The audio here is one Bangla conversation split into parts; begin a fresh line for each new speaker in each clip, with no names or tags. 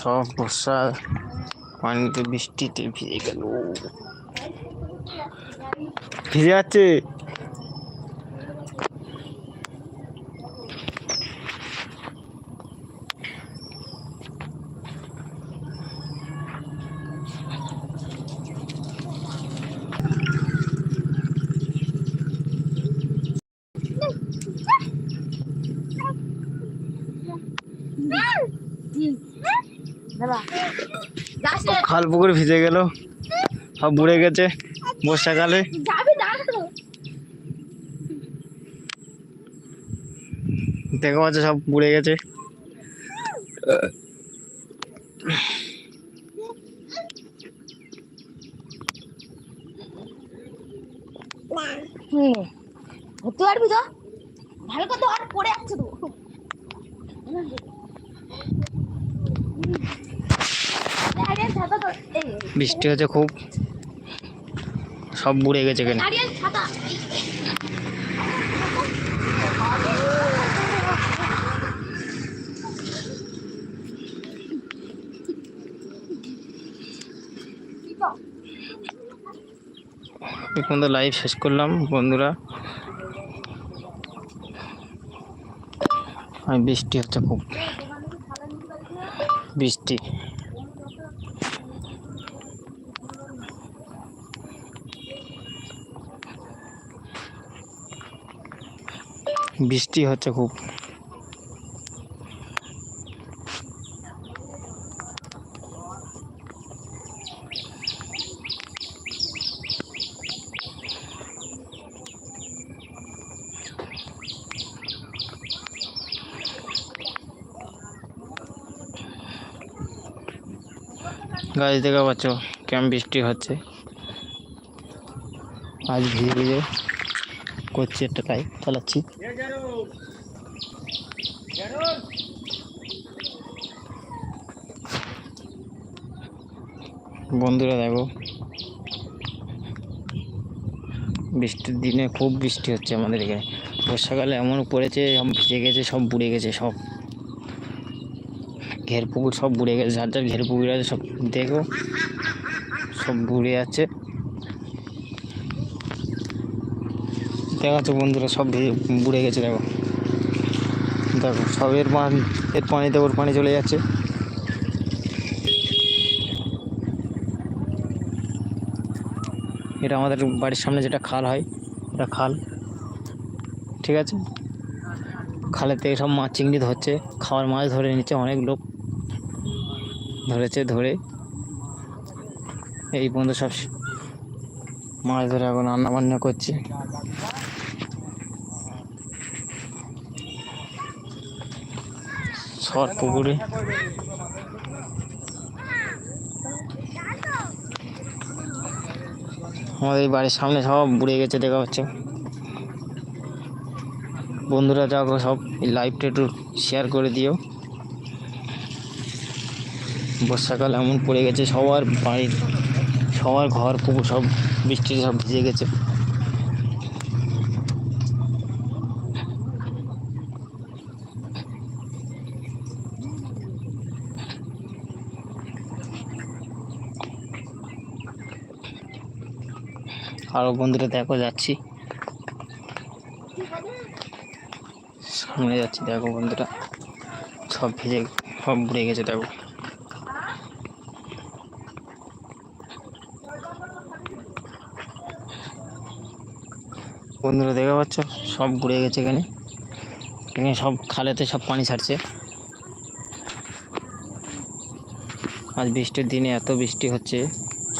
সব বর্ষা পানিতে বৃষ্টিতে ভিজে গেল। ভিজে যাচ্ছে সব খাল পুকুর ভিজে গেল। সব বুড়ে গেছে বর্ষাকালে। দেখা পাচ্ছে সব বুড়ে গেছে।
ধরতে পারবি তো? ভালো করে ধর পড়ে যাচ্ছে তো নারিয়েল ছাতা তো এই
বৃষ্টি হচ্ছে খুব। সব বুড়ে গেছে এখানে। এখন তো লাইভ শেষ করলাম, বন্ধুরা। বৃষ্টি হচ্ছে খুব। বৃষ্টি। বৃষ্টি হচ্ছে খুব। গাছ দেখা পাচ্ছ, কেমন বৃষ্টি হচ্ছে। আজ ভিজে ভিজে করছি একটা লাইভ চালাচ্ছি। বন্ধুরা, দেখো। বৃষ্টির দিনে খুব বৃষ্টি হচ্ছে আমাদের এখানে। বর্ষাকালে এমন পড়েছে, ভিজে গেছে, সব বুড়ে গেছে, সব। ঘের পুকুর সব বুড়ে গেছে, যার যার ঘের পুকুর আছে সব দেখো, সব বুড়ে যাচ্ছে। দেখাচ্ছে বন্ধুরা সব বুড়ে গেছে, দেখো। দেখো, সব এর পান, এর পানিতে ওর পানি চলে যাচ্ছে। এটা আমাদের বাড়ির সামনে যেটা খাল হয়, এটা খাল। ঠিক আছে? খালেতে সব মাছ চিংড়ি ধরছে, খাওয়ার মাছ ধরে নিচ্ছে, অনেক লোক ধরেছে ধরে। এই বন্ধু সব মাছ ধরে এখন রান্না বান্না করছে। সর পুকুরে। আমাদের বাড়ির সামনে সব বুড়ে গেছে, দেখা হচ্ছে। বন্ধুরা, যাও সব লাইভটা একটু শেয়ার করে দিও। বর্ষাকাল এমন পড়ে গেছে, সবার বাড়ির, সবার ঘর পুকুর সব বৃষ্টিতে সব ভিজে গেছে। আরও বন্ধুরা, দেখো যাচ্ছি। সামনে যাচ্ছি, দেখো বন্ধুরা। সব ভিজে, সব বুড়ে গেছে, দেখো। বন্ধুরা দেখা পাচ্ছ? সব ঘুরে গেছে এখানে। এখানে সব খালেতে সব পানি ছাড়ছে। আজ বৃষ্টির দিনে এত বৃষ্টি হচ্ছে,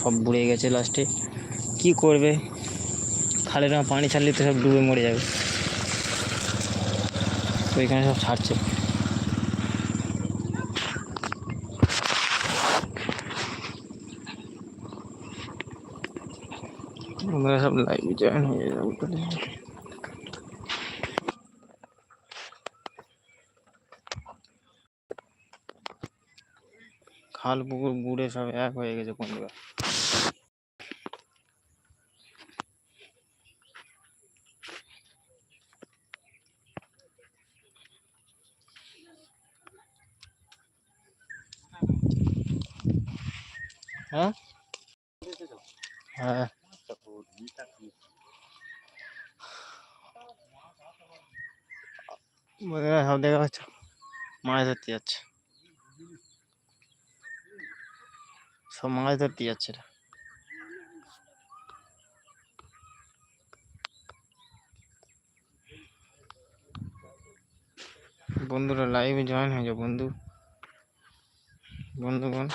সব বুড়ে গেছে লাস্টে। কি করবে? খালের না পানি ছাড়লে তো সব ডুবে মরে যাবে। তো এখানে সব ছাড়ছে। আমরা সব লাইভ জয়েন হয়ে যাব তাহলে খাল পুকুর বুড়ে সব এক হয়ে গেছে বন্ধুরা হ্যাঁ হ্যাঁ সব দেখা পাচ্ছ মাছ ধরতে যাচ্ছে সব মাছ ধরতে যাচ্ছে। বন্ধুরা লাইভে জয়েন হয়ে যাও, বন্ধু বন্ধুগণ